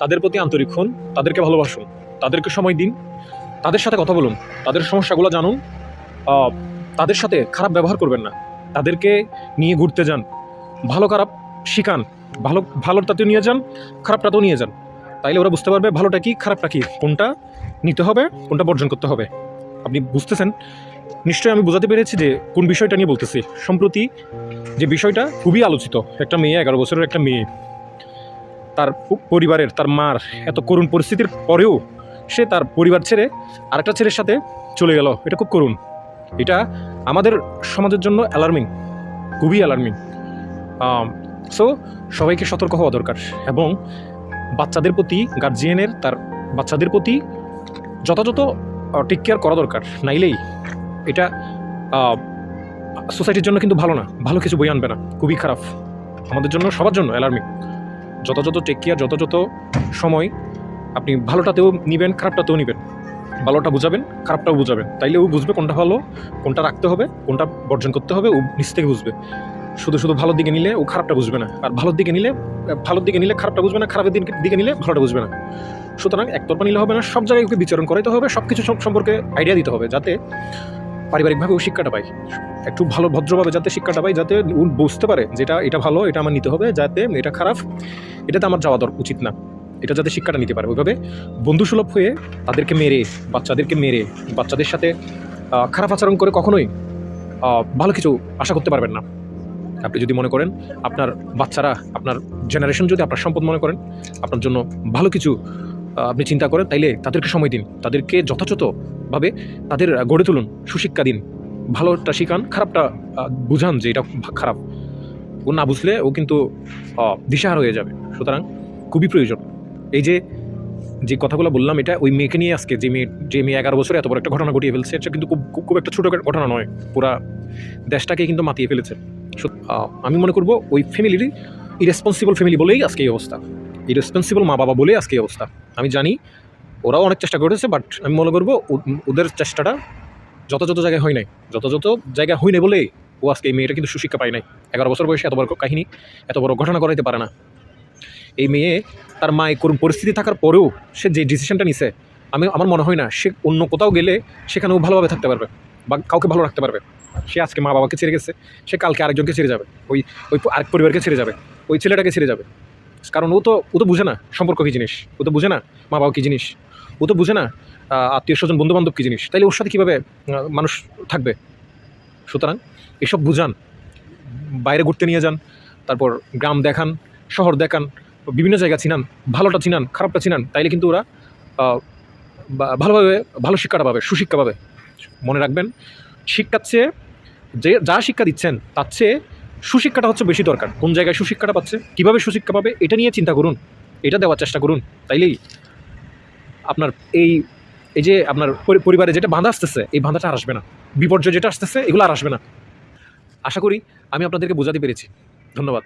তাদের প্রতি আন্তরিক হন তাদেরকে ভালোবাসুন, তাদেরকে সময় দিন, তাদের সাথে কথা বলুন, তাদের সমস্যাগুলো জানুন তাদের সাথে খারাপ ব্যবহার করবেন না, তাদেরকে নিয়ে ঘুরতে যান, ভালো খারাপ শিখান, ভালো ভালোটাতেও নিয়ে যান খারাপটাতেও নিয়ে যান। তাইলে ওরা বুঝতে পারবে ভালোটা কি, খারাপটা কি, কোনটা নিতে হবে, কোনটা বর্জন করতে হবে। আপনি বুঝতেছেন? নিশ্চয়ই আমি বোঝাতে পেরেছি যে কোন বিষয়টা নিয়ে বলতেছি। সম্প্রতি যে বিষয়টা খুবই আলোচিত, একটা মেয়ে, এগারো বছরের একটা মেয়ে। তার পরিবারের, তার মার এত করুণ পরিস্থিতির পরেও সে তার পরিবার ছেড়ে আরেকটা ছেলের সাথে চলে গেল। এটা খুব করুণ। এটা আমাদের সমাজের জন্য অ্যালার্মিং খুবই অ্যালার্মিং সো সবাইকে সতর্ক হওয়া দরকার এবং বাচ্চাদের প্রতি গার্জিয়ানের তার বাচ্চাদের প্রতি যথাযথ টেক কেয়ার করা দরকার। নাইলেই এটা সোসাইটির জন্য কিন্তু ভালো না। ভালো কিছু বই আনবে না। খুবই খারাপ। আমাদের জন্য, সবার জন্য অ্যালার্মিং যথাযথ টেক কেয়ার যথাযথ সময় আপনি ভালোটাতেও নিবেন, খারাপটাতেও নিবেন। ভালোটা বুঝাবেন, খারাপটাও বুঝাবেন। তাইলে ও বুঝবে কোনটা ভালো, কোনটা রাখতে হবে, কোনটা বর্জন করতে হবে, ও নিজ থেকে বুঝবে। শুধু শুধু ভালোর দিকে নিলে ও খারাপটা বুঝবে না। আর ভালোর দিকে নিলে, ভালোর দিকে নিলে খারাপটা বুঝবে না, খারাপের দিকে নিলে ভালোটা বুঝবে না। সুতরাং একতরফা নিলে হবে না, সব জায়গায় ওকে বিচরণ করাইতে হবে সব কিছু সম্পর্কে আইডিয়া দিতে হবে, যাতে পারিবারিকভাবে ও শিক্ষাটা পায়। একটু ভালো ভদ্রভাবে যাতে শিক্ষাটা পায়, যাতে বুঝতে পারে যেটা, এটা ভালো, এটা আমার নিতে হবে, যাতে এটা খারাপ, এটাতে আমার যাওয়া দর উচিত না। এটা যাতে শিক্ষাটা নিতে পারে ওইভাবে। বন্ধুসুলভ হয়ে তাদেরকে মেরে, বাচ্চাদেরকে মেরে, বাচ্চাদের সাথে খারাপ আচরণ করে কখনোই ভালো কিছু আশা করতে পারবেন না। আপনি যদি মনে করেন, আপনার বাচ্চারা, আপনার জেনারেশন যদি আপনার সম্পদ মনে করেন, আপনার জন্য ভালো কিছু আপনি চিন্তা করেন, তাইলে তাদেরকে সময় দিন। তাদেরকে যথাযথভাবে তাদের গড়ে তুলুন, সুশিক্ষা দিন। ভালোটা শিখান, খারাপটা বুঝান যে এটা খারাপ। ও না বুঝলে ও কিন্তু দিশাহার হয়ে যাবে। সুতরাং খুবই প্রয়োজন। এই যে যে কথাগুলো বললাম, এটা ওই মেয়েকে নিয়ে আজকে যে মেয়ে যে মেয়ে এগারো বছরে এত বড় একটা ঘটনা ঘটিয়ে ফেলছে, এটা কিন্তু খুব- খুব একটা ছোটো ঘটনা নয়। পুরা দেশটাকে কিন্তু মাতিয়ে ফেলেছে। আমি মনে করব ওই ফ্যামিলির ইরেসপন্সিবল ফ্যামিলি বলেই আজকে এই অবস্থা। ইরেসপন্সিবল মা বাবা বলেই আজকে অবস্থা। আমি জানি ওরাও অনেক চেষ্টা করেছে বাট আমি মনে করব ওদের চেষ্টাটা যথাযথ জায়গায় হয় নাই যথাযথ জায়গায় হয় নাই বলেই ও আজকে এই মেয়েটা কিন্তু সুশিক্ষা পায় নাই। এগারো বছর বয়সে এত বড় কাহিনী, এত বড় ঘটনা করাইতে পারে না। এই মেয়ে তার মায়ের করুণ পরিস্থিতি থাকার পরেও সে যে ডিসিশনটা নিছে, আমি, আমার মনে হয় না সে অন্য কোথাও গেলে সেখানে ও ভালোভাবে থাকতে পারবে বা কাউকে ভালো রাখতে পারবে। সে আজকে মা বাবাকে ছেড়ে গেছে, সে কালকে আরেকজনকে ছেড়ে যাবে, ওই ওই আরেক পরিবারকে ছেড়ে যাবে, ওই ছেলেটাকে ছেড়ে যাবে। কারণ ও তো ও তো বুঝে না সম্পর্ক কী জিনিস। ও তো বুঝে না মা বাবা কী জিনিস। ও তো বুঝে না আত্মীয় স্বজন বন্ধু বান্ধব কী জিনিস। তাইলে ওর সাথে কীভাবে মানুষ থাকবে? সুতরাং এসব বুঝান, বাইরে ঘুরতে নিয়ে যান, তারপর গ্রাম দেখান, শহর দেখান, বিভিন্ন জায়গা চিনান, ভালোটা চিনান, খারাপটা চিনান, তাইলে কিন্তু ওরা ভালোভাবে, ভালো শিক্ষাটা পাবে, সুশিক্ষা পাবে। মনে রাখবেন, শিক্ষার চেয়ে যে, যা শিক্ষা দিচ্ছেন, তার চেয়ে সুশিক্ষাটা হচ্ছে বেশি দরকার। কোন জায়গায় সুশিক্ষাটা পাচ্ছে, কীভাবে সুশিক্ষা পাবে, এটা নিয়ে চিন্তা করুন। এটা দেওয়ার চেষ্টা করুন। তাইলেই আপনার এই এই যে আপনার পরিবারে যেটা বাঁধা আসতেছে, এই বাঁধাটা আর আসবে না। বিপর্যয় যেটা আসতেছে, এগুলো আর আসবে না। আশা করি আমি আপনাদেরকে বোঝাতে পেরেছি। ধন্যবাদ।